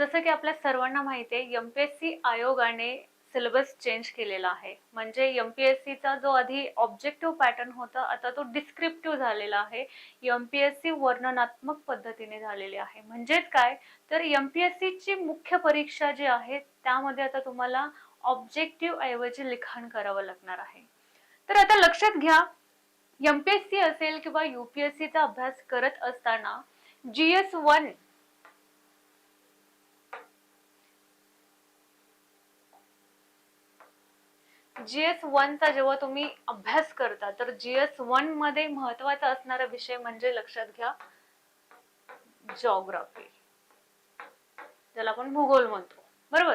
जसं की आपल्या सर्वांना माहिती आहे एमपीएससी आयोगाने सिलेबस चेंज केलेला आहे. म्हणजे एमपीएससीचा जो आधी ऑब्जेक्टिव्ह पॅटर्न होता आता तो डिस्क्रिप्टिव्ह झालेला आहे. एमपीएससी वर्णनात्मक पद्धतीने झालेली आहे. म्हणजेच काय? तर एम पी एस ची मुख्य परीक्षा जी आहे त्यामध्ये आता तुम्हाला ऑब्जेक्टिव्ह ऐवजी लिखाण करावं लागणार आहे. तर आता लक्षात घ्या एमपीएससी असेल किंवा यू पी एस सीचा अभ्यास करत असताना जी एस वन जीएस चा जेव्हा तुम्ही अभ्यास करता तर जीएस वनमध्ये महत्त्वाचा असणारा विषय म्हणजे लक्षात घ्या जॉग्राफी ज्याला आपण भूगोल म्हणतो. बरोबर?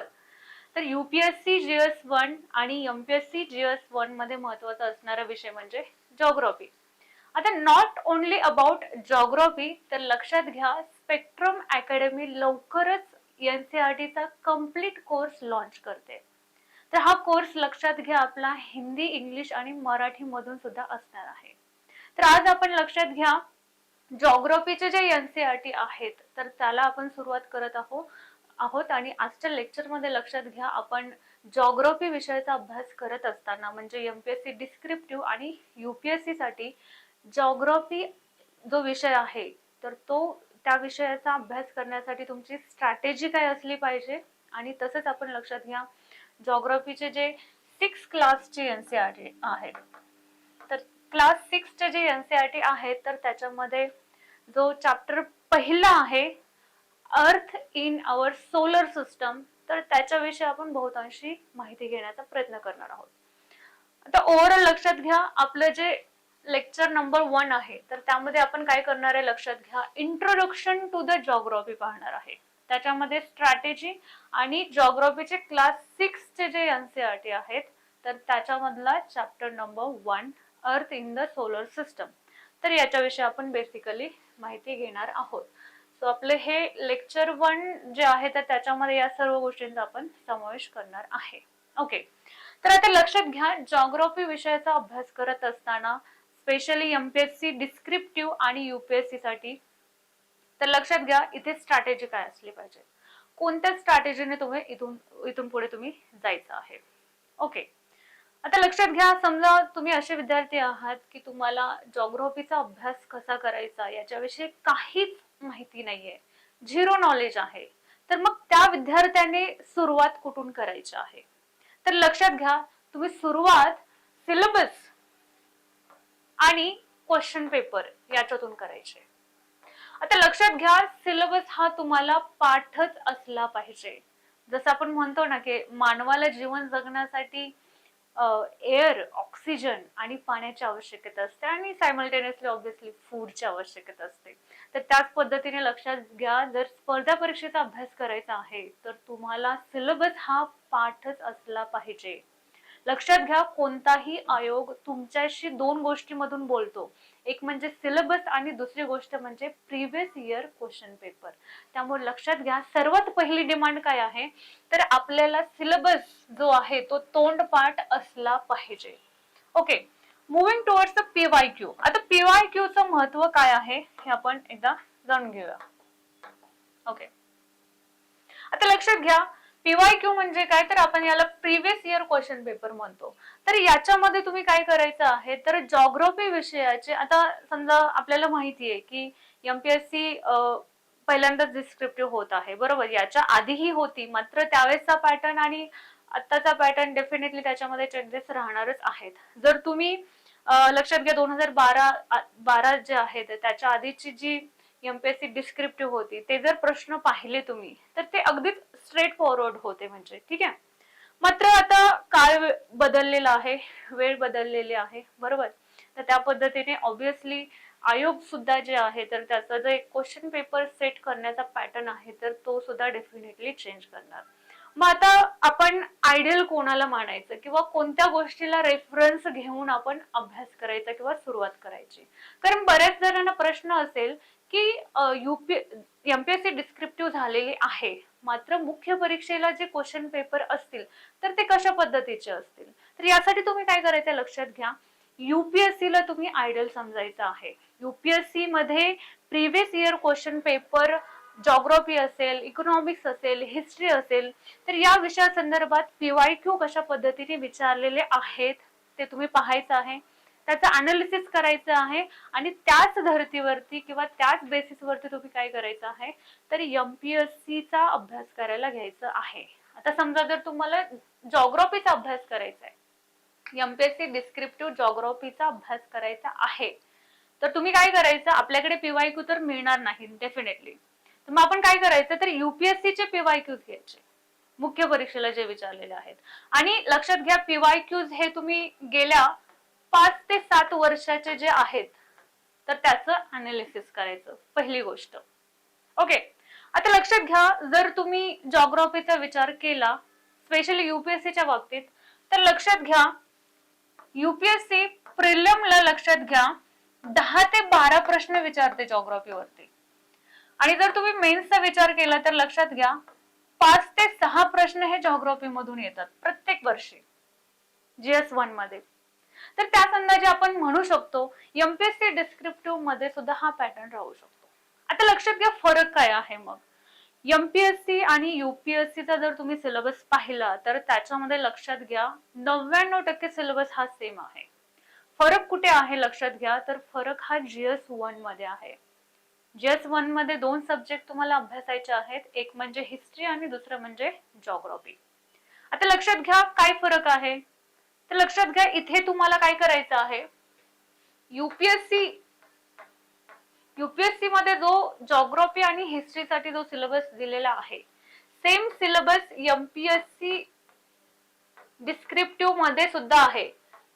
तर युपीएससी जीएस वन आणि एमपीएससी जीएस वनमध्ये महत्त्वाचा असणारा विषय म्हणजे जॉग्राफी आता नॉट ओनली अबाउट जॉग्राफी तर लक्षात घ्या स्पेक्ट्रम अकॅडमी लवकरच एनसीआरटीचा कंप्लीट कोर्स लॉन्च करते. तर हा कोर्स लक्षात घ्या आपला हिंदी इंग्लिश आणि मराठी मधून सुद्धा असणार आहे. तर आज आपण लक्षात घ्या जॉग्रॉफीचे जे एनसीआरटी आहेत तर त्याला आपण सुरुवात करत आहोत आहोत आणि आजच्या लेक्चरमध्ये लक्षात घ्या आपण जॉग्रॉफी विषयाचा अभ्यास करत असताना म्हणजे M P S C descriptive आणि यू पी एससाठी जॉग्रॉफी जो विषय आहे तर तो त्या विषयाचा अभ्यास करण्यासाठी तुमची स्ट्रॅटेजी काय असली पाहिजे आणि तसंच आपण लक्षात घ्या जॉग्राफीचे जे सिक्स क्लासचे एनसीआरटी आहेत. तर क्लास सिक्सचे जे एनसीआरटी आहेत तर त्याच्यामध्ये जो चॅप्टर पहिला आहे अर्थ इन आवर सोलर सिस्टम तर त्याच्याविषयी आपण बहुतांशी माहिती घेण्याचा प्रयत्न करणार आहोत. आता ओव्हरऑल लक्षात घ्या आपलं जे लेक्चर नंबर वन आहे तर त्यामध्ये आपण काय करणार आहे लक्षात घ्या इंट्रोडक्शन टू द जॉग्रॉफी पाहणार आहे. त्याच्यामध्ये स्ट्रॅटेजी आणि जॉग्रॉफीचे क्लास सिक्सचे जे एनसीआरटी आहेत तर त्याच्यामधला chapter number one earth in the solar system तर याच्याविषयी आपण बेसिकली माहिती घेणार आहोत. सो आपले हे लेक्चर वन जे आहे तर त्याच्यामध्ये या सर्व गोष्टींचा आपण समावेश करणार आहे. ओके तर आता लक्षात घ्या जॉग्रॉफी विषयाचा अभ्यास करत असताना स्पेशली एमपीएससी डिस्क्रिप्टिव्ह आणि युपीएससी साठी तर लक्षात घ्या इथे स्ट्रॅटेजी काय असली पाहिजे. कोणत्या स्ट्रॅटेजीने तुम्ही इथून इथून पुढे तुम्ही जायचं आहे? ओके आता लक्षात घ्या समजा तुम्ही असे विद्यार्थी आहात की तुम्हाला जॉग्रॉफीचा अभ्यास कसा करायचा याच्याविषयी काहीच माहिती नाहीये. झिरो नॉलेज आहे. तर मग त्या विद्यार्थ्याने सुरुवात कुठून करायची आहे? तर लक्षात घ्या तुम्ही सुरुवात सिलेबस आणि क्वेश्चन पेपर याच्यातून करायचे. आता लक्षात घ्या सिलेबस हा तुम्हाला पाठच असला पाहिजे. जसं आपण म्हणतो ना की मानवाला जीवन जगण्यासाठी एअर ऑक्सिजन आणि पाण्याची आवश्यकता असते आणि सायमल्टेनियसली ऑब्व्हियसली फूडची आवश्यकता असते. तर त्याच पद्धतीने लक्षात घ्या जर स्पर्धा परीक्षेचा अभ्यास करायचा आहे तर तुम्हाला सिलेबस हा पाठच असला पाहिजे. लक्षात घ्या कोणताही आयोग तुमच्याशी दोन गोष्टीमधून बोलतो. एक म्हणजे सिलेबस आणि दुसरी गोष्ट म्हणजे प्रिव्हियस इयर क्वेश्चन पेपर त्यामुळे लक्षात घ्या सर्वात पहिली डिमांड काय आहे? तर आपल्याला सिलेबस जो आहे तो तोंडपाठ असला पाहिजे. Okay moving towards the P Y Q आता पीवाय क्यू च महत्त्व काय आहे? हे आपण एकदा जाणून घेऊया. ओके आता लक्षात घ्या पीवाय क्यू म्हणजे काय? तर आपण याला प्रिव्हियस इयर क्वेश्चन पेपर म्हणतो. तर याच्यामध्ये तुम्ही काय करायचं आहे? तर जॉग्रफी विषयाचे आता समजा आपल्याला माहिती आहे की एमपीएससी पहिल्यांदाच डिस्क्रिप्टिव्ह होत आहे. बरोबर? याच्या आधीही होती. मात्र त्यावेळेसचा पॅटर्न आणि आत्ताचा पॅटर्न डेफिनेटली त्याच्यामध्ये चेंजेस राहणारच आहेत. जर तुम्ही लक्षात घ्या दोन हजार बारा बारा जे आहेत त्याच्या आधीची जी एमपीएससी डिस्क्रिप्टिव्ह होती. ते जर प्रश्न पाहिले तुम्ही तर ते अगदीच स्ट्रेट फॉरवर्ड होते म्हणजे. ठीक आहे? मात्र आता काळ बदललेला आहे वेळ बदललेली आहे बरोबर? तर त्या पद्धतीने ऑब्विसली आयोग सुद्धा जे आहे तर त्याचा जो एक क्वेश्चन पेपर सेट करण्याचा पॅटर्न आहे तर तो सुद्धा डेफिनेटली चेंज करणार. मग आता आपण आयडियल कोणाला मानायचं किंवा कोणत्या गोष्टीला रेफरन्स घेऊन आपण अभ्यास करायचा किंवा सुरुवात करायची? कारण बऱ्याच जणांना प्रश्न असेल की युपी सी डिस्क्रिप्टिव्ह झालेले आहे. मात्र मुख्य परीक्षेला जे क्वेश्चन पेपर असतील तर ते कशा पद्धतीचे असतील? तर यासाठी तुम्ही काय करायचं लक्षात घ्या. युपीएससी ला तुम्ही आयडल समजायचं आहे. युपीएससी मध्ये previous year question paper geography असेल इकॉनॉमिक्स असेल हिस्ट्री असेल तर या विषया संदर्भात पीवाय क्यू कशा पद्धतीने विचारलेले आहेत ते तुम्ही पाहायचं आहे. त्याचं अनालिसिस करायचं आहे. आणि त्याच धर्तीवरती किंवा त्याच बेसिसवरती तुम्ही काय करायचं आहे? तर एमपीएससी चा अभ्यास करायला घ्यायचा आहे. आता समजा जर तुम्हाला जॉग्रॉफीचा अभ्यास करायचा आहे. एमपीएससी डिस्क्रिप्टिव्ह जॉग्रॉफीचा अभ्यास करायचा आहे. तर तुम्ही काय करायचं? आपल्याकडे पीवायक्यू तर मिळणार नाही डेफिनेटली तर मग आपण काय करायचं? तर युपीएससीचे चे पीवायक्यूज घ्यायचे. मुख्य परीक्षेला जे विचारलेले आहेत. आणि लक्षात घ्या पीवायक्यूज हे तुम्ही गेल्या पाच ते सात वर्षाचे जे आहेत तर त्याचं अनालिसिस करायचं पहिली गोष्ट. ओके आता लक्षात घ्या जर तुम्ही जॉग्रॉफीचा विचार केला स्पेशली युपीएससीच्या बाबतीत तर लक्षात घ्या युपीएससी प्रिलियमला लक्षात घ्या दहा ते बारा प्रश्न विचारते जॉग्रॉफीवरती आणि जर तुम्ही मेन्सचा विचार केला तर लक्षात घ्या पाच ते सहा प्रश्न हे जॉग्रॉफी मधून येतात प्रत्येक वर्षी. जीएस वनमध्ये. तर त्याच अंदाजे आपण म्हणू शकतो एमपीएससी डिस्क्रिप्टिव्हमध्ये सुद्धा हा पॅटर्न राहू शकतो. आता लक्षात घ्या फरक काय आहे मग. एमपीएससी आणि युपीएससीचा जर तुम्ही सिलेबस पाहिला तर त्याच्यामध्ये लक्षात घ्या नव्याण्णव टक्के सिलेबस हा सेम आहे. फरक कुठे आहे लक्षात घ्या तर फरक हा जीएस वनमध्ये आहे. जीएस वनमध्ये दोन सब्जेक्ट तुम्हाला अभ्यासायचे आहेत एक म्हणजे हिस्ट्री आणि दुसरं म्हणजे जॉग्रॉफी आता लक्षात घ्या काय फरक आहे. तर लक्षात घ्या इथे तुम्हाला काय करायचं आहे? युपीएससी युपीएससी मध्ये जो जॉग्रॉफी आणि हिस्ट्रीसाठी जो सिलेबस दिलेला आहे सेम सिलेबस एमपीएससी डिस्क्रिप्टिव्हमध्ये सुद्धा आहे.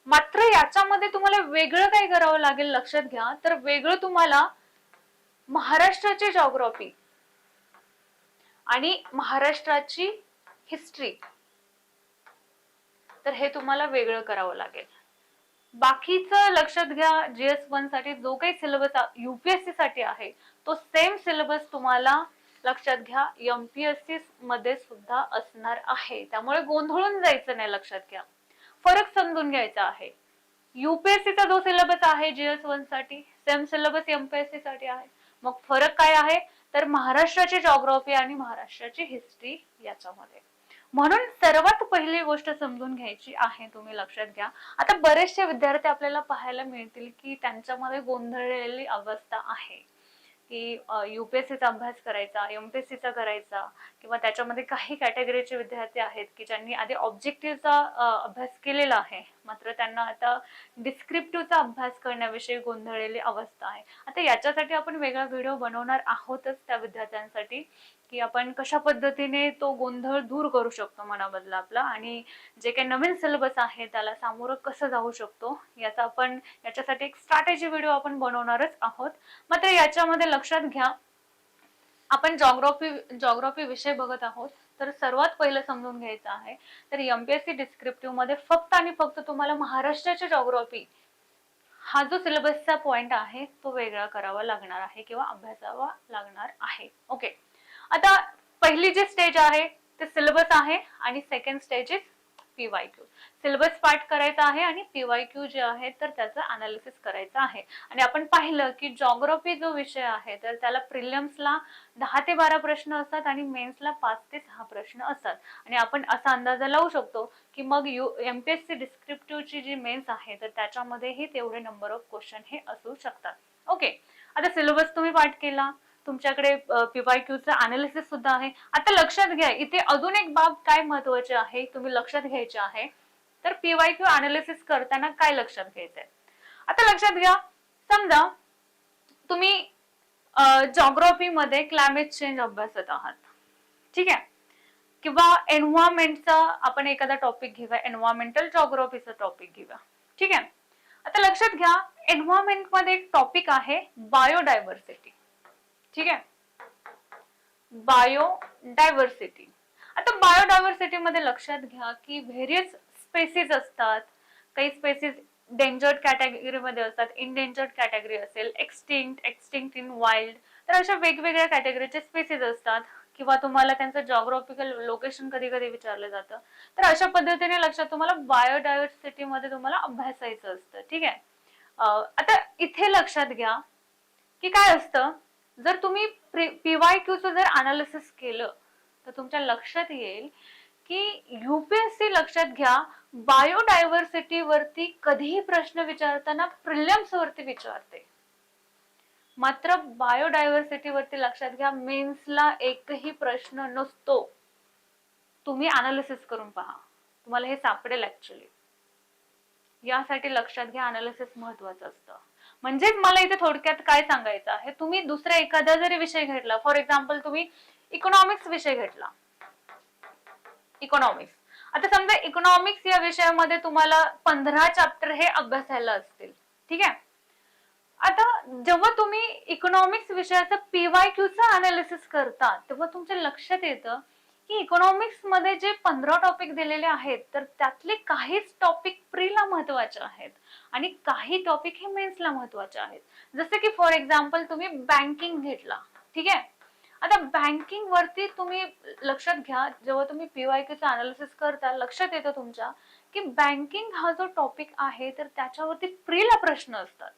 मात्र याच्यामध्ये तुम्हाला वेगळं काय करावं लागेल लक्षात घ्या तर वेगळं तुम्हाला महाराष्ट्राची जॉग्रॉफी आणि महाराष्ट्राची हिस्ट्री तर हे तुम्हाला वेगळं करावं लागेल. बाकीचं लक्षात घ्या जीएस वनसाठी जो काही सिलेबस युपीएससी साठी आहे तो सेम सिलेबस तुम्हाला लक्षात घ्या एमपीएससी मध्ये सुद्धा असणार आहे. त्यामुळे गोंधळून जायचं नाही लक्षात घ्या. फरक समजून घ्यायचा आहे. युपीएससीचा जो सिलेबस आहे जीएस वनसाठी सेम सिलेबस एमपीएससी साठी आहे. मग फरक काय आहे? तर महाराष्ट्राची जॉग्रॉफी आणि महाराष्ट्राची हिस्ट्री याच्यामध्ये. म्हणून सर्वात पहिली गोष्ट समजून घ्यायची आहे तुम्ही लक्षात घ्या. आता बरेचसे विद्यार्थी आपल्याला पाहायला मिळतील की त्यांच्यामध्ये गोंधळलेली अवस्था आहे. की युपीएससीचा अभ्यास करायचा एमपीएससीचा करायचा किंवा त्याच्यामध्ये काही कॅटेगरीचे विद्यार्थी आहेत की ज्यांनी आधी ऑब्जेक्टिव्हचा अभ्यास केलेला आहे. मात्र त्यांना आता डिस्क्रिप्टिव्हचा अभ्यास करण्याविषयी गोंधळलेली अवस्था आहे. आता याच्यासाठी आपण वेगळा व्हिडिओ बनवणार आहोतच त्या विद्यार्थ्यांसाठी. की आपण कशा पद्धतीने तो गोंधळ दूर करू शकतो मनामधला आपला आणि जे काही नवीन सिलेबस आहे त्याला सामोरं कसं जाऊ शकतो याचा आपण याच्यासाठी एक स्ट्रॅटेजी व्हिडिओ आपण बनवणारच आहोत. मात्र याच्यामध्ये लक्षात घ्या आपण जॉग्रॉफी जॉग्रॉफी विषय बघत आहोत तर सर्वात पहिलं समजून घ्यायचं आहे तर एमपीएससी डिस्क्रिप्टिव्हमध्ये फक्त आणि फक्त तुम्हाला महाराष्ट्राची जॉग्रॉफी हा जो सिलेबसचा पॉइंट आहे तो वेगळा करावा लागणार आहे किंवा अभ्यासावा लागणार आहे. ओके आता पहिली जी स्टेज आहे ते सिलेबस आहे आणि second stage is PYQ syllabus पाठ करायचा आहे आणि पीवायक्यू जे आहे तर त्याचं अनालिसिस करायचं आहे. आणि आपण पाहिलं की जॉग्रफी जो विषय आहे तर त्याला प्रिलियम्सला दहा ते बारा प्रश्न असतात आणि मेन्सला पाच ते सहा प्रश्न असतात. आणि आपण असा अंदाजा लावू शकतो की मग U M P S C डिस्क्रिप्टिव्हची जी मेन्स आहे तर त्याच्यामध्येही तेवढे नंबर ऑफ क्वेश्चन हे असू शकतात. ओके आता सिलेबस तुम्ही पाठ केला. तुमच्याकडे पीवायक्यूचं अनालिसिस सुद्धा आहे. आता लक्षात घ्या इथे अजून एक बाब काय महत्वाची आहे तुम्ही लक्षात घ्यायचे आहे. तर पीवायक्यू अनालिसिस करताना काय लक्षात घ्यायचंय? आता लक्षात घ्या समजा तुम्ही जॉग्रॉफीमध्ये क्लायमेट चेंज अभ्यासत आहात. ठीक आहे? किंवा एन्व्हायरमेंटचा आपण एखादा टॉपिक घेऊया एन्व्हायरमेंटल जॉग्रॉफीचा टॉपिक घेऊया. ठीक आहे? आता लक्षात घ्या एन्व्हायरमेंटमध्ये एक टॉपिक आहे बायोडायव्हर्सिटी ठीक आहे? बायोडायव्हर्सिटी आता बायोडायव्हर्सिटी मध्ये लक्षात घ्या की व्हेरियस स्पेसिस असतात. काही स्पेसिस डेंजर्ड कॅटेगरीमध्ये असतात इनडेंजर्ड कॅटेगरी असेल एक्स्टिंक्ट एक्स्टिंक्ट इन वाईल्ड तर अशा वेगवेगळ्या कॅटेगरीचे स्पेसिस असतात. किंवा तुम्हाला त्यांचं जॉग्राफिकल लोकेशन कधी कधी विचारलं जातं. तर अशा पद्धतीने लक्षात तुम्हाला बायोडायव्हर्सिटीमध्ये तुम्हाला अभ्यासायचं असतं. ठीक आहे? आता इथे लक्षात घ्या की काय असतं? जर तुम्ही पीवाय क्यूचं जर अनालिसिस केलं तर तुमच्या लक्षात येईल की युपीएससी लक्षात घ्या बायोडायव्हर्सिटी वरती कधीही प्रश्न विचारताना प्रिलियम्स वरती विचारते. मात्र बायोडायव्हर्सिटी वरती लक्षात घ्या मेन्सला एकही प्रश्न नसतो. तुम्ही अनालिसिस करून पहा. तुम्हाला हे सापडेल ऍक्च्युली यासाठी लक्षात घ्या अनालिसिस महत्वाचं असतं. म्हणजेच मला इथे थोडक्यात काय सांगायचं आहे? तुम्ही दुसरा एखादा जरी विषय घेतला फॉर एक्झाम्पल तुम्ही इकॉनॉमिक्स विषय घेतला. इकॉनॉमिक्स आता समजा इकॉनॉमिक्स या विषयामध्ये तुम्हाला पंधरा चॅप्टर हे अभ्यासायला असतील. ठीक आहे? आता जेव्हा तुम्ही इकॉनॉमिक्स विषयाचं पीवाय क्यूचं अनालिसिस करता तेव्हा तुमच्या लक्षात येतं की इकॉनॉमिक्समध्ये जे पंधरा टॉपिक दिलेले आहेत तर त्यातले काहीच टॉपिक प्रीला महत्त्वाचे आहेत. आणि काही टॉपिक हे मेन्सला महत्त्वाचे आहेत. जसे की फॉर एक्झाम्पल तुम्ही बँकिंग घेतला. ठीक आहे? आता बँकिंग वरती तुम्ही लक्षात घ्या. जेव्हा तुम्ही पीवायकेचं अनालिसिस करता लक्षात येतं तुमच्या की बँकिंग हा जो टॉपिक आहे तर त्याच्यावरती प्रीला प्रश्न असतात.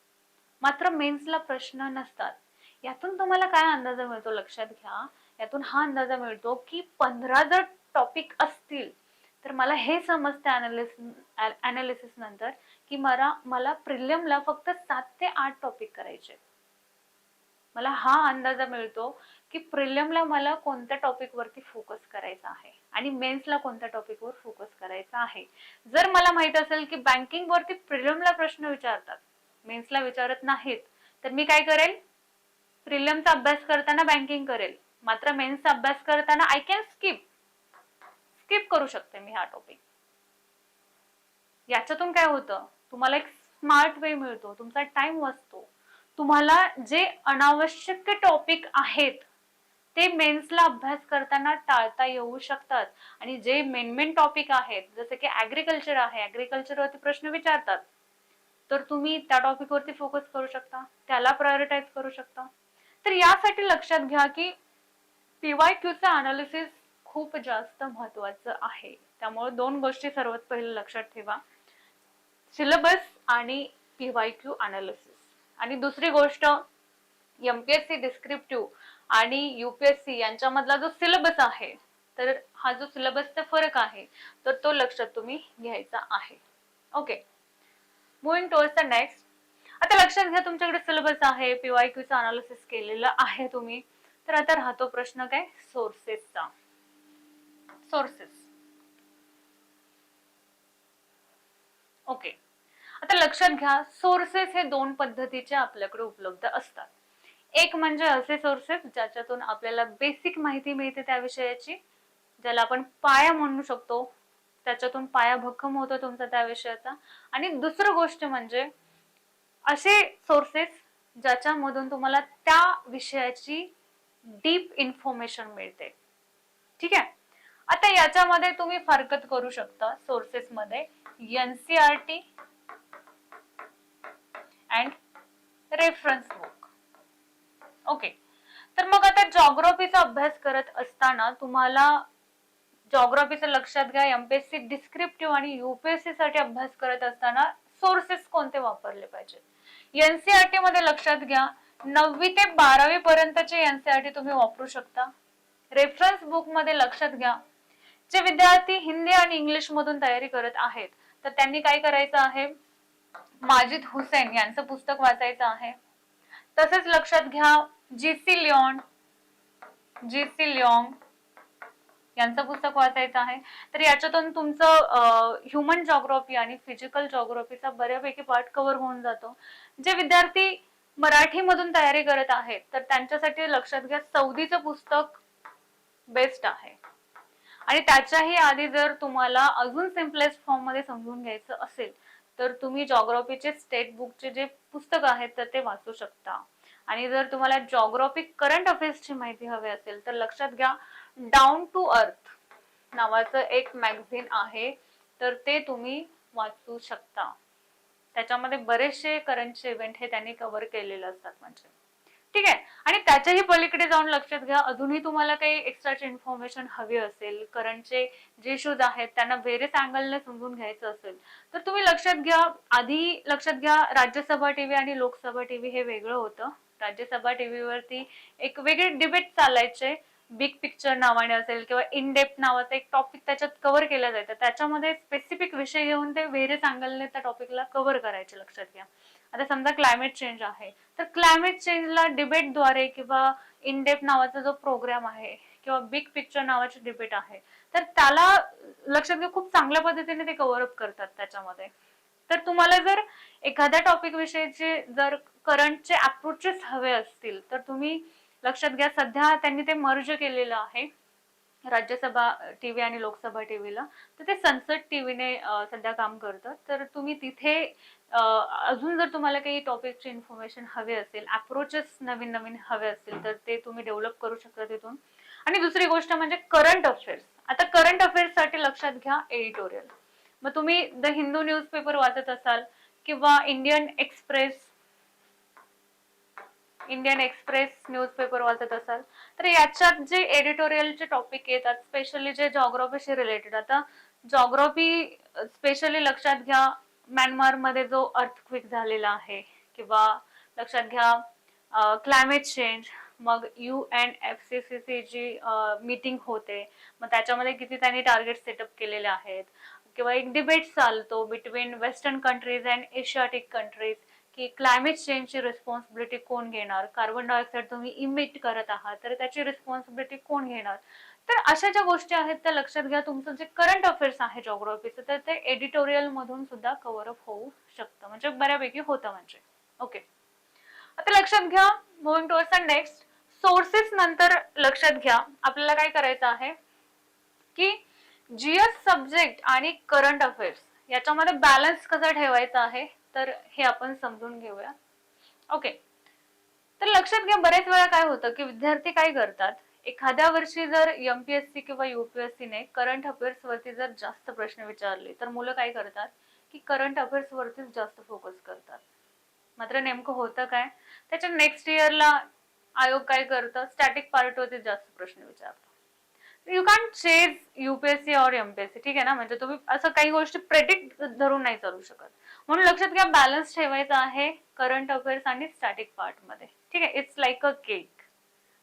मात्र मेन्सला प्रश्न नसतात. यातून तुम्हाला काय अंदाज मिळतो लक्षात घ्या. यातून हा अंदाजा मिळतो की पंधरा जर टॉपिक असतील तर मला हे समजते अनालिसिस अनालिसिस नंतर की मला मला प्रिलियमला फक्त सात ते आठ टॉपिक करायचे. मला हा अंदाजा मिळतो की प्रिलियमला मला कोणत्या टॉपिक वरती फोकस करायचा आहे आणि मेन्सला कोणत्या टॉपिक वर फोकस करायचा आहे. जर मला माहीत असेल की बँकिंग वरती प्रिलियमला प्रश्न विचारतात मेन्सला विचारत नाहीत तर मी काय करेल? प्रिलियमचा अभ्यास करताना बँकिंग करेल. मात्र मेन्सचा अभ्यास करताना आय कॅन स्किप स्किप करू शकते मी हा टॉपिक याच्यातून काय होतं? तुम्हाला एक स्मार्ट वे मिळतो. तुमचा टाइम वाचतो. तुम्हाला जे अनावश्यक टॉपिक आहेत ते मेन्सला अभ्यास करताना टाळता येऊ शकतात. आणि जे मेन मेन टॉपिक आहेत जसे की ऍग्रिकल्चर आहे ऍग्रिकल्चरवरती प्रश्न विचारतात. तर तुम्ही त्या टॉपिक वरती फोकस करू शकता. त्याला प्रायोरिटाईज करू शकता. तर यासाठी लक्षात घ्या की पीवाय क्यूचं अनालिसिस खूप जास्त महत्वाचं आहे. त्यामुळे दोन गोष्टी सर्वात पहिले लक्षात ठेवा. सिलेबस आणि पीवाय क्यू अनालिसिस आणि दुसरी गोष्ट M P S C descriptive आणि युपीएससी यांच्यामधला जो सिलेबस आहे तर हा जो सिलेबसचा फरक आहे तर तो लक्षात तुम्ही घ्यायचा आहे. Okay moving towards the next आता लक्षात घ्या तुमच्याकडे सिलेबस आहे पीवाय क्यूचं अनालिसिस केलेलं आहे तुम्ही. तर आता राहतो प्रश्न काय? सोर्सेसचा सोर्सेस ओके आता लक्षात घ्या सोर्सेस हे दोन पद्धतीचे आपल्याकडे उपलब्ध असतात. एक म्हणजे असे सोर्सेस ज्याच्यातून आपल्याला बेसिक माहिती मिळते त्या विषयाची ज्याला आपण पाया म्हणू शकतो. त्याच्यातून पाया भक्कम होतो तुमचा त्या विषयाचा. आणि दुसरं गोष्ट म्हणजे असे सोर्सेस ज्याच्यामधून तुम्हाला त्या विषयाची डीप इन्फॉर्मेशन मिळते. ठीक आहे? आता याच्यामध्ये तुम्ही फरकत करू शकता सोर्सेस मध्ये. NCERT and reference book okay तर मग आता जॉग्रॉफीचा अभ्यास करत असताना तुम्हाला जॉग्रॉफीचं लक्षात घ्या. एमपीएससी डिस्क्रिप्टिव्ह आणि युपीएससी साठी अभ्यास करत असताना सोर्सेस कोणते वापरले पाहिजे? एनसीआरटी मध्ये लक्षात घ्या. नववी ते बारावी पर्यंतचे एनसीआरटी तुम्ही वापरू शकता. रेफरन्स बुकमध्ये लक्षात घ्या. जे विद्यार्थी हिंदी आणि इंग्लिश मधून तयारी करत आहेत तर त्यांनी काय करायचं आहे? माजिद हुसेन यांचं पुस्तक वाचायचं आहे. तसेच लक्षात घ्या जी सी लिओन जी सी लिओंग यांचं पुस्तक वाचायचं आहे. तर याच्यातून तुमचं ह्युमन जॉग्रॉफी आणि फिजिकल जॉग्रॉफीचा बऱ्यापैकी पार्ट कव्हर होऊन जातो. जे विद्यार्थी मराठीमधून तयारी करत आहेत तर त्यांच्यासाठी लक्षात घ्या सौदीचं पुस्तक बेस्ट आहे. आणि त्याच्याही आधी जर तुम्हाला अजून सिम्पलेस्ट फॉर्ममध्ये समजून घ्यायचं असेल तर तुम्ही जॉग्रॉफीचे स्टेट बुकचे जे पुस्तक आहेत तर ते वाचू शकता. आणि जर तुम्हाला जॉग्रॉफिक करंट अफेअर्सची माहिती हवी असेल तर लक्षात घ्या डाऊन टू अर्थ नावाचं एक मॅगझिन आहे तर ते तुम्ही वाचू शकता. त्याच्यामध्ये बरेचसे करंटचे इव्हेंट हे त्यांनी कव्हर केलेले असतात म्हणजे. ठीक आहे? आणि त्याच्याही पलीकडे जाऊन लक्षात घ्या अजूनही तुम्हाला काही एक्स्ट्राची इन्फॉर्मेशन हवी असेल करंटचे जे इश्यूज आहेत त्यांना व्हेरियस अँगलने समजून घ्यायचं असेल तर तुम्ही लक्षात घ्या आधी लक्षात घ्या राज्यसभा टीव्ही आणि लोकसभा टीव्ही हे वेगळं होतं. राज्यसभा टीव्हीवरती एक वेगळे डिबेट चालायचे. बिग पिक्चर नावाने असेल किंवा इनडेप्थ नावाचं नावाचा एक टॉपिक त्याच्यात कव्हर केला जायचा त्याच्यामध्ये स्पेसिफिक विषय घेऊन ते व्हेरियस अँगलने त्या टॉपिकला कव्हर करायचे लक्षात घ्या. आता समजा क्लायमेट चेंज आहे. तर क्लायमेट चेंजला डिबेटद्वारे किंवा इनडेप्थ नावाचा जो प्रोग्राम आहे किंवा बिग पिक्चर नावाची डिबेट आहे तर त्याला लक्षात घ्या खूप चांगल्या पद्धतीने ते कव्हर अप करतात त्याच्यामध्ये. तर तुम्हाला जर एखाद्या टॉपिक विषयीचे जर करंटचे अप्रोचेस हवे असतील तर तुम्ही लक्षात घ्या सध्या त्यांनी ते मर्ज केलेलं आहे. राज्यसभा टीव्ही आणि लोकसभा टीव्हीला तर ते सनसेट टीव्हीने सध्या काम करतं तर तुम्ही तिथे अजून जर तुम्हाला काही टॉपिकची इन्फॉर्मेशन हवी असेल अप्रोचेस नवीन नवीन हवे असतील तर ते तुम्ही डेव्हलप करू शकता तिथून. आणि दुसरी गोष्ट म्हणजे करंट अफेअर्स आता करंट अफेअर्ससाठी लक्षात घ्या एडिटोरियल मग तुम्ही द हिंदू न्यूजपेपर वाचत असाल किंवा Indian Express Indian Express newspaper वाचत असाल तर याच्यात जे एडिटोरियलचे टॉपिक येतात स्पेशली जे जॉग्रॉफीशी रिलेटेड आता जॉग्रॉफी स्पेशली लक्षात घ्या म्यानमारमध्ये जो अर्थक्विक झालेला आहे किंवा लक्षात घ्या क्लायमेट चेंज मग U N F C C C G meeting होते मग त्याच्यामध्ये किती त्यांनी टार्गेट सेटअप केलेले आहेत किंवा एक डिबेट चालतो between western countries and Asiatic countries की क्लायमेट चेंजची रिस्पॉन्सिबिलिटी कोण घेणार? कार्बन डायऑक्साईड तुम्ही इमिट करत आहात तर त्याची रिस्पॉन्सिबिलिटी कोण घेणार? तर अशा ज्या गोष्टी आहेत त्या लक्षात घ्या. तुमचं जे करंट अफेअर्स आहे जॉग्रॉफीचं तर ते एडिटोरियल मधून सुद्धा कव्हर अप होऊ शकतं. म्हणजे बऱ्यापैकी होतं म्हणजे. ओके आता लक्षात घ्या. मुव्हिंग टुवर्ड्स नेक्स्ट सोर्सेस नंतर लक्षात घ्या. आपल्याला काय करायचं आहे? की जीएस सब्जेक्ट आणि करंट अफेअर्स याच्यामध्ये बॅलन्स कसा ठेवायचा आहे? तर हे आपण समजून घेऊया. ओके तर लक्षात घ्या बरेच वेळा काय होतं की विद्यार्थी काय करतात? एखाद्या वर्षी जर एमपीएससी किंवा युपीएससी ने करंट अफेअर्स वरती जर जास्त प्रश्न विचारले तर मुलं काय करतात? की करंट अफेअर्स वरतीच जास्त फोकस करतात. मात्र नेमकं होतं काय? त्याच्या नेक्स्ट इयरला आयोग काय करतं? स्टॅटिक पार्ट वरती जास्त प्रश्न विचारतो यू कॅन चेज युपीएससी और एमपीएससी ठीक आहे ना? म्हणजे तुम्ही असं काही गोष्टी प्रेडिक्ट धरून नाही चालू शकत. म्हणून लक्षात घ्या बॅलन्स ठेवायचा आहे करंट अफेअर्स आणि स्टॅटिक पार्टमध्ये. ठीक आहे? इट्स लाईक अ केक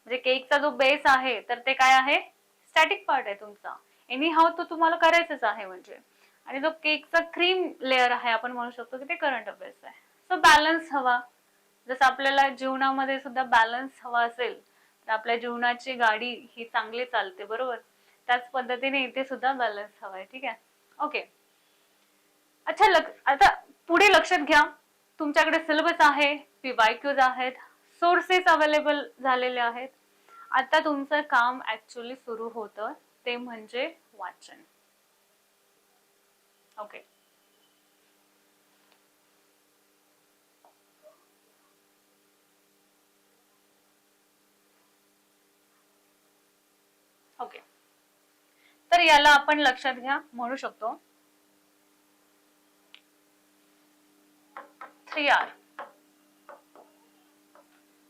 म्हणजे केकचा जो बेस आहे तर ते काय आहे? स्टॅटिक पार्ट आहे तुमचा. एनी हाव तो तुम्हाला करायचंच आहे म्हणजे. आणि जो केकचा क्रीम लेअर आहे आपण म्हणू शकतो की ते करंट अफेअर्स आहे. सो बॅलन्स हवा. जसं आपल्याला जीवनामध्ये सुद्धा बॅलन्स हवा असेल तर आपल्या जीवनाची गाडी ही चांगली चालते बरोबर? त्याच पद्धतीने इथे सुद्धा बॅलन्स हवा आहे. ठीक आहे? ओके अच्छा लक आता पुढे लक्षात घ्या. तुमच्याकडे सिलेबस आहे पीवायक्यूज आहेत सोर्सेस अवेलेबल झालेले आहेत. आता तुमचं काम ऍक्च्युली सुरू होतं ते म्हणजे वाचन. ओके ओके तर याला आपण लक्षात घ्या म्हणू शकतो थ्री आर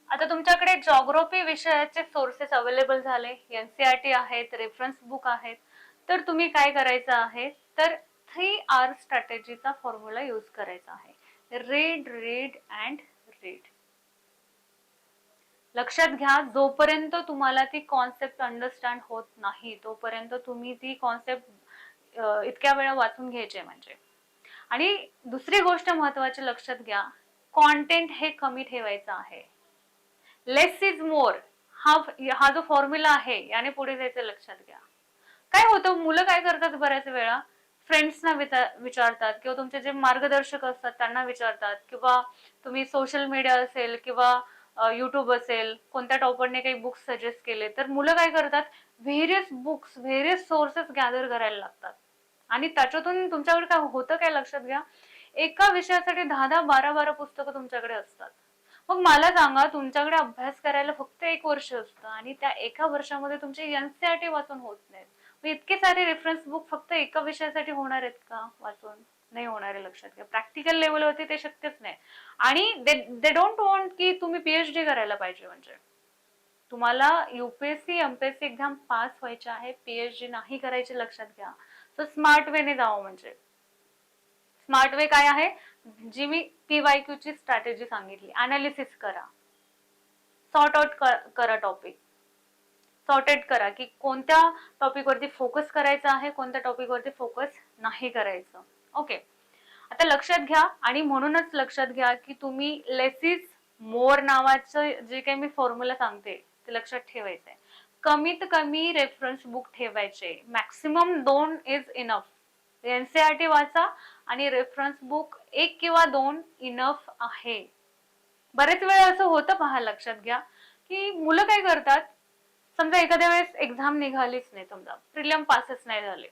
आता तुमच्याकडे जॉग्रॉफी विषयाचे सोर्सेस अवेलेबल झाले. एनसीआरटी आहेत रेफरन्स बुक आहेत. तर तुम्ही काय करायचं आहे? तर थ्री आर स्ट्रॅटेजीचा फॉर्म्युला यूज करायचा आहे. रीड रीड अँड रीड लक्षात घ्या जोपर्यंत तुम्हाला ती कॉन्सेप्ट अंडरस्टँड होत नाही तोपर्यंत तुम्ही ती कॉन्सेप्ट इतक्या वेळा वाचून घ्यायचे म्हणजे. आणि दुसरी गोष्ट महत्वाची लक्षात घ्या कॉन्टेंट हे कमी ठेवायचं आहे. लेस इज मोर हा हा जो फॉर्म्युला आहे याने पुढे जायचं लक्षात घ्या. काय होतं मुलं काय करतात बऱ्याच वेळा? फ्रेंड्सना विचारतात किंवा तुमचे जे मार्गदर्शक असतात त्यांना विचारतात किंवा तुम्ही सोशल मीडिया असेल किंवा युट्यूब असेल कोणत्या टॉपरने काही बुक्स सजेस्ट केले तर मुलं काय करतात? Various books various sources gather करायला लागतात. आणि त्याच्यातून तुमच्याकडे काय होतं काय लक्षात घ्या? एका विषयासाठी दहा दहा बारा बारा पुस्तकं तुमच्याकडे असतात. मग मला सांगा तुमच्याकडे अभ्यास करायला फक्त एक वर्ष असतं आणि त्या एका वर्षामध्ये तुमचे एनसीआरटी वाचून होत नाहीत. मग इतके सारे रेफरन्स बुक फक्त एका विषयासाठी होणार आहेत का? वाचून? नाही होणार आहे लक्षात घ्या. प्रॅक्टिकल लेवलवरती ते शक्यच नाही. आणि दे डोंट वॉन्ट की तुम्ही पीएचडी करायला पाहिजे म्हणजे. तुम्हाला युपीएससी एमपीएससी एक्झाम पास व्हायचे आहे पीएचडी नाही करायची लक्षात घ्या. तर स्मार्ट वेने जावं म्हणजे. स्मार्ट वे काय आहे? जी मी पीवायक्यू ची स्ट्रॅटेजी सांगितली. अनालिसिस करा. सॉर्ट आउट करा टॉपिक सॉर्टेड करा की कोणत्या टॉपिकवरती फोकस करायचा आहे कोणत्या टॉपिकवरती फोकस नाही करायचं. ओके आता लक्षात घ्या आणि म्हणूनच लक्षात घ्या की तुम्ही लेसिस मोर नावाचं जे काही मी फॉर्म्युला सांगते ते लक्षात ठेवायचं आहे कमीत कमी रेफरन्स बुक ठेवायचे. मॅक्सिमम दोन इज इनफ एनसीआरटी वाचा आणि रेफरन्स बुक एक किंवा दोन इनफ आहे. बरेच वेळा असं होतं पहा लक्षात घ्या की मुलं काय करतात? समजा एखाद्या वेळेस एक्झाम निघालीच नाही समजा प्रिलियम पासच नाही झाले.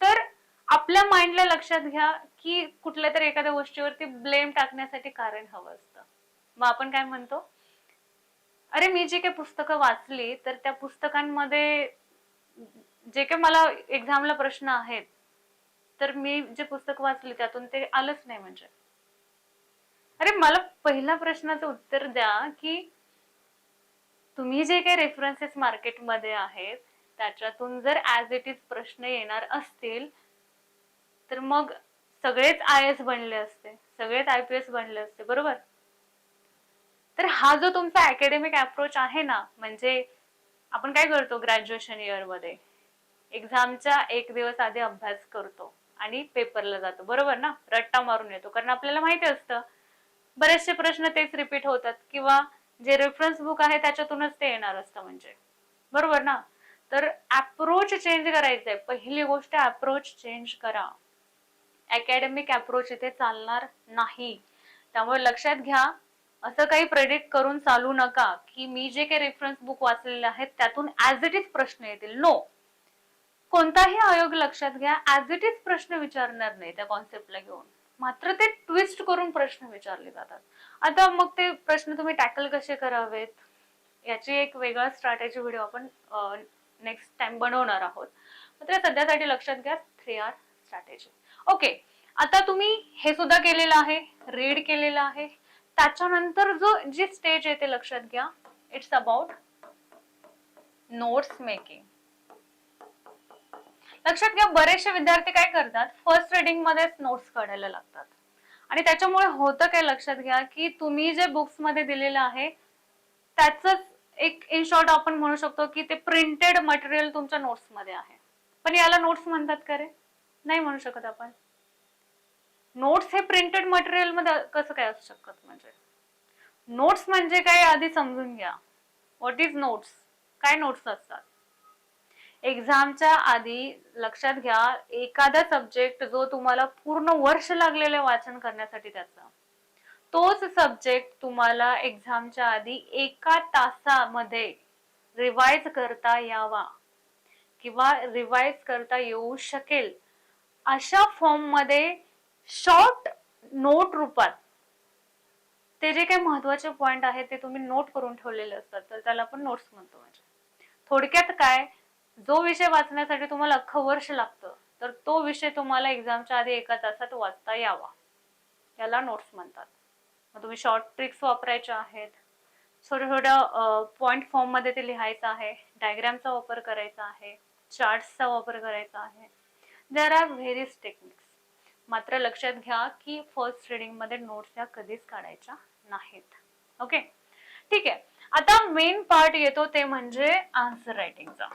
तर आपल्या माइंडला लक्षात घ्या की कुठल्या तरी एखाद्या गोष्टीवरती ब्लेम टाकण्यासाठी कारण हवं असतं. मग आपण काय म्हणतो? अरे मी जी काही पुस्तकं वाचली तर त्या पुस्तकांमध्ये जे काही मला एक्झामला प्रश्न आहेत तर मी जे पुस्तक वाचले त्यातून ते आलंच नाही म्हणजे. अरे मला पहिल्या प्रश्नाचं उत्तर द्या की तुम्ही जे काही रेफरन्सेस मार्केटमध्ये आहेत त्याच्यातून जर ऍज इट इज प्रश्न येणार असतील तर मग सगळेच आय एस बनले असते सगळेच आय पी एस बनले असते बरोबर? तर हा जो तुमचा अकॅडमिक अप्रोच आहे ना म्हणजे आपण काय करतो ग्रॅज्युएशन इयरमध्ये? एक्झामच्या एक दिवस आधी अभ्यास करतो आणि पेपरला जातो. बरोबर ना? रट्टा मारून येतो. कारण आपल्याला माहिती असतं बरेचसे प्रश्न तेच रिपीट होतात किंवा जे रेफरन्स बुक आहे त्याच्यातूनच ते येणार असतं म्हणजे. बरोबर ना? तर अप्रोच चेंज करायचं आहे पहिली गोष्ट अप्रोच चेंज करा. अकॅडमिक अप्रोच इथे चालणार नाही. त्यामुळे लक्षात घ्या असं काही प्रेडिक्ट करून चालू नका की मी जे काही रेफरन्स बुक वाचलेले आहेत त्यातून ऍज इट इज प्रश्न येतील. नो कोणताही आयोग लक्षात घ्या ऍज इट इज प्रश्न विचारणार नाही त्या कॉन्सेप्टला घेऊन. मात्र ते ट्विस्ट करून प्रश्न विचारले जातात. आता मग ते प्रश्न तुम्ही टॅकल कसे करावेत? याची एक वेगळा स्ट्रॅटेजी व्हिडिओ आपण नेक्स्ट टाइम बनवणार आहोत. मात्र सध्यासाठी लक्षात घ्या थ्री आर स्ट्रॅटेजी ओके आता तुम्ही हे सुद्धा केलेलं आहे रीड केलेलं आहे. त्याच्यानंतर जो जी स्टेज आहे ते लक्षात घ्या. इट्स अबाउट नोट्स मेकिंग लक्षात घ्या बरेचसे विद्यार्थी काय करतात? फर्स्ट रिडिंग मध्येच नोट्स काढायला लागतात. आणि त्याच्यामुळे होतं काय लक्षात घ्या की तुम्ही जे बुक्समध्ये दिलेलं आहे त्याच एक इन शॉर्ट आपण म्हणू शकतो की ते प्रिंटेड मटेरियल तुमच्या नोट्समध्ये आहे. पण याला नोट्स म्हणतात का रे? नाही म्हणू शकत आपण. नोट्स हे प्रिंटेड मटेरियलमध्ये कसं काय असू शकत म्हणजे? नोट्स म्हणजे काय आधी समजून घ्या. व्हॉट इज नोट्स काय नोट्स असतात? एक्झामच्या आधी लक्षात घ्या एखादा सब्जेक्ट जो तुम्हाला पूर्ण वर्ष लागलेले वाचन करण्यासाठी त्याचा तोच सब्जेक्ट तुम्हाला एक्झामच्या आधी एका तासामध्ये रिवाइज करता यावा किंवा रिवाइज करता येऊ शकेल. अशा फॉर्ममध्ये शॉर्ट नोट रूपात. ते जे काही महत्त्वाचे पॉइंट आहेत ते तुम्ही नोट करून ठेवलेले असतात तर त्याला आपण नोट्स म्हणतो म्हणजे. थोडक्यात काय जो विषय वाचण्यासाठी तुम्हाला अख्खं वर्ष लागतं तर तो विषय तुम्हाला एक्झामच्या आधी एका तासात वाचता यावा. याला नोट्स म्हणतात. मग तुम्ही शॉर्ट ट्रिक्स वापरायच्या आहेत. छोट्या छोट्या पॉइंट फॉर्ममध्ये ते लिहायचं आहे. डायग्रामचा वापर करायचा आहे. चार्ट्सचा वापर करायचा आहे. देर आर व्हेरियस टेक्निक्स मात्र लक्षात घ्या की फर्स्ट रिडिंगमध्ये नोट्स ह्या कधीच काढायच्या नाहीत. ओके ठीक आहे. आता मेन पार्ट येतो ते म्हणजे आन्सर रायटिंगचा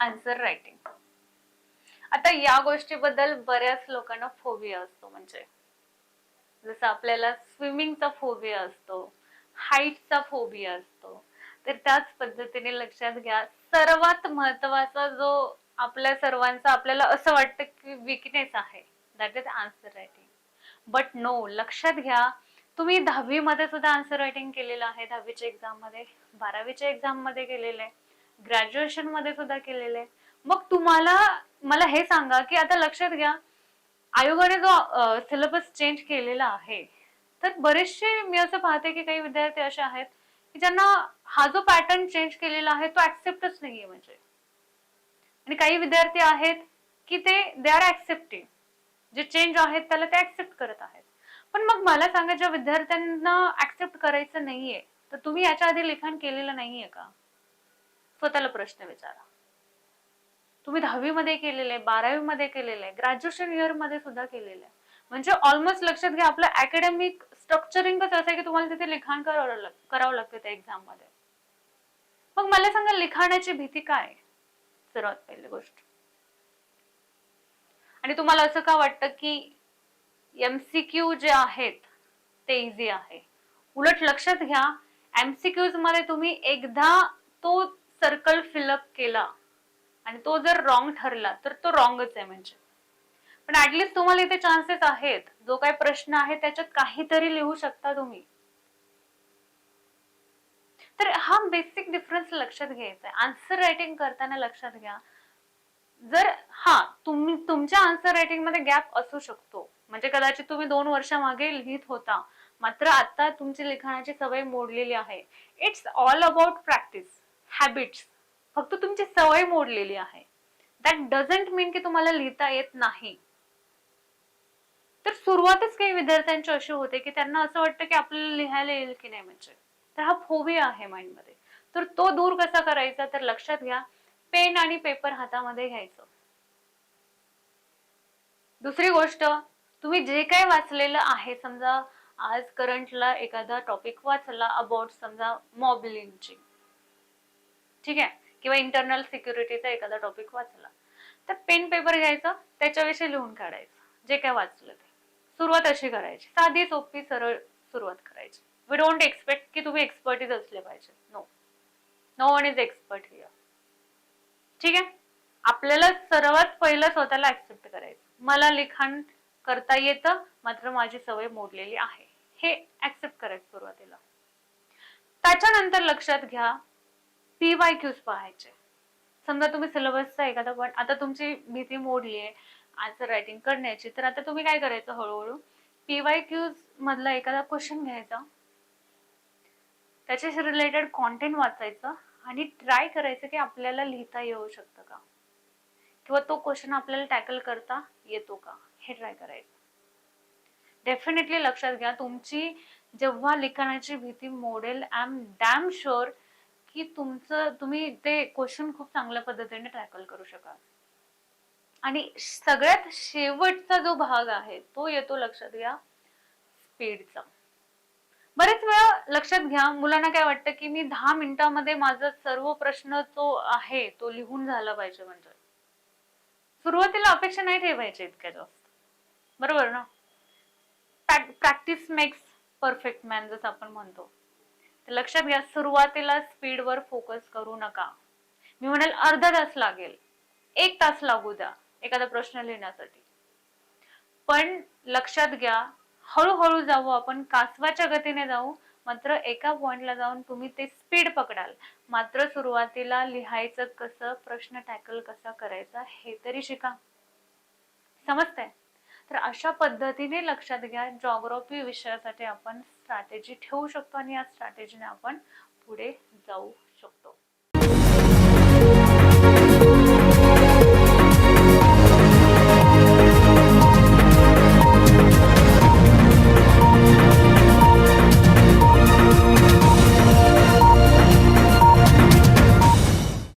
आन्सर रायटिंग आता या गोष्टीबद्दल बऱ्याच लोकांना फोबिया असतो म्हणजे. जसं आपल्याला स्विमिंगचा फोबिया असतो हाईटचा फोबिया असतो. तर त्याच पद्धतीने लक्षात घ्या सर्वात महत्त्वाचा जो आपल्या सर्वांचं आपल्याला असं वाटतं की विकनेस आहे. That is answer writing but no लक्षात घ्या तुम्ही दहावी मध्ये सुद्धा आन्सर रायटिंग केलेलं आहे दहावीच्या एक्झाममध्ये बारावीच्या एक्झाममध्ये केलेलं आहे ग्रॅज्युएशनमध्ये सुद्धा केलेलं आहे. मग तुम्हाला मला हे सांगा की आता लक्षात घ्या आयोगाने जो सिलेबस चेंज केलेला आहे तर बरेचसे मी असं पाहते की काही विद्यार्थी असे आहेत की ज्यांना हा जो पॅटर्न चेंज केलेला आहे तो ऍक्सेप्टच नाहीये म्हणजे. आणि काही विद्यार्थी आहेत की ते दे आर ऍक्सेप्टिंग जे चेंज आहेत त्याला ते ऍक्सेप्ट करत आहेत. पण मग मला सांगा ज्या विद्यार्थ्यांना ऍक्सेप्ट करायचं नाहीये तर तुम्ही याच्या आधी लिखाण केलेलं नाहीये का? स्वतःला प्रश्न विचारा. तुम्ही दहावी मध्ये केलेलं आहे बारावी मध्ये केलेलं आहे ग्रॅज्युएशन इयरमध्ये सुद्धा केलेलं. आहे म्हणजे ऑलमोस्ट लक्षात घ्या आपलं अकॅडमिक स्ट्रक्चरिंगच असं आहे की तुम्हाला तिथे लिखाण करावं करावं लागतं त्या एक्झाममध्ये. मग मला सांगा लिखाणाची भीती काय आहे? सर्वात पहिली गोष्ट. आणि तुम्हाला असं का वाटतं की एमसीक्यू जे आहेत ते इझी आहे? उलट लक्षात घ्या एमसीक्यूजमध्ये तुम्ही एकदा तो सर्कल फिलअप केला आणि तो जर रॉंग ठरला तर तो रॉंगच आहे म्हणजे. पण ऍटलिस्ट तुम्हाला इथे चान्सेस आहेत. जो काही प्रश्न आहे त्याच्यात काहीतरी लिहू शकता तुम्ही. तर हा बेसिक डिफरन्स लक्षात घ्यायचा आहे आन्सर रायटिंग करताना लक्षात घ्या. जर हा तुम्ही तुमच्या आन्सर रायटिंगमध्ये गॅप असू शकतो. म्हणजे कदाचित तुम्ही दोन वर्षामागे लिहित होता. मात्र आता तुमची लिखाणाची सवय मोडलेली आहे. It's all about practice habits फक्त तुमची सवय मोडलेली आहे. दॅट डझंट मीन की तुम्हाला लिहिता येत नाही. तर सुरुवातच काही विद्यार्थ्यांची अशी होते की त्यांना असं वाटतं की आपल्याला लिहायला येईल की नाही म्हणजे. तर हा फोबिया आहे माइंडमध्ये तर तो दूर कसा करायचा तर लक्षात घ्या पेन आणि पेपर हातामध्ये घ्यायचं. दुसरी गोष्ट तुम्ही जे काय वाचलेलं आहे समजा आज करंटला एखादा टॉपिक वाचला अबाउट समजा मॉब लिंचिंग ठीक आहे? किंवा इंटरनल सिक्युरिटीचा एखादा टॉपिक वाचला. तर पेन पेपर घ्यायचं त्याच्याविषयी लिहून काढायचं. जे काय वाचलं ते. सुरुवात अशी करायची. साधी सोपी सरळ सुरुवात करायची. वी डोंट एक्सपेक्ट की तुम्ही एक्सपर्टीज असले पाहिजे. No no one is expert here ठीक आहे? आपल्याला सर्वात पहिलं स्वतःला ऍक्सेप्ट करायचं. मला लिखाण करता येतं मात्र माझी सवय मोडलेली आहे. हे ऍक्सेप्ट करायचं सुरुवातीला. त्याच्यानंतर लक्षात घ्या पी वाय क्यूज पाहायचे. समजा तुम्ही सिलेबसचा एखादा पण आता तुमची भीती मोडली आहे आन्सर रायटिंग करण्याची तर आता तुम्ही काय करायचं हळूहळू? पी वाय क्यूज मधला एखादा क्वेश्चन घ्यायचा. त्याच्याशी रिलेटेड कॉन्टेंट वाचायचं आणि ट्राय करायचं की आपल्याला लिहिता येऊ शकतं का? किंवा तो क्वेश्चन आपल्याला टॅकल करता येतो का? हे ट्राय करायचं. डेफिनेटली लक्षात घ्या तुमची जेव्हा लिखाणाची भीती मोडेल आय एम डॅम शुअर की तुमचं तुम्ही ते क्वेश्चन खूप चांगल्या पद्धतीने टॅकल करू शकाल. आणि सगळ्यात शेवटचा जो भाग आहे तो येतो लक्षात घ्या स्पीडचा बरेच वेळा लक्षात घ्या मुलांना काय वाटतं की मी दहा मिनिटामध्ये माझा सर्व प्रश्न जो आहे तो लिहून झाला पाहिजे म्हणजे. सुरुवातीला अपेक्षा नाही ठेवायची इतक्या जास्त. बरोबर ना? प्रॅक्टिस मेक्स परफेक्ट मॅन जसं आपण म्हणतो. तर लक्षात घ्या सुरुवातीला स्पीडवर फोकस करू नका. मी म्हणेल अर्धा तास लागेल. एक तास लागू द्या एखादा प्रश्न लिहिण्यासाठी. पण लक्षात घ्या हळूहळू जाऊ आपण कासवाच्या गतीने जाऊ. मात्र एका पॉइंटला जाऊन तुम्ही ते स्पीड पकडाल. मात्र सुरुवातीला लिहायचं कसं प्रश्न टॅकल कसा करायचा हे तरी शिका. समजतंय? तर अशा पद्धतीने लक्षात घ्या जॉग्रॉफी विषयासाठी आपण स्ट्रॅटेजी ठेवू शकतो आणि या स्ट्रॅटेजीने आपण पुढे जाऊ.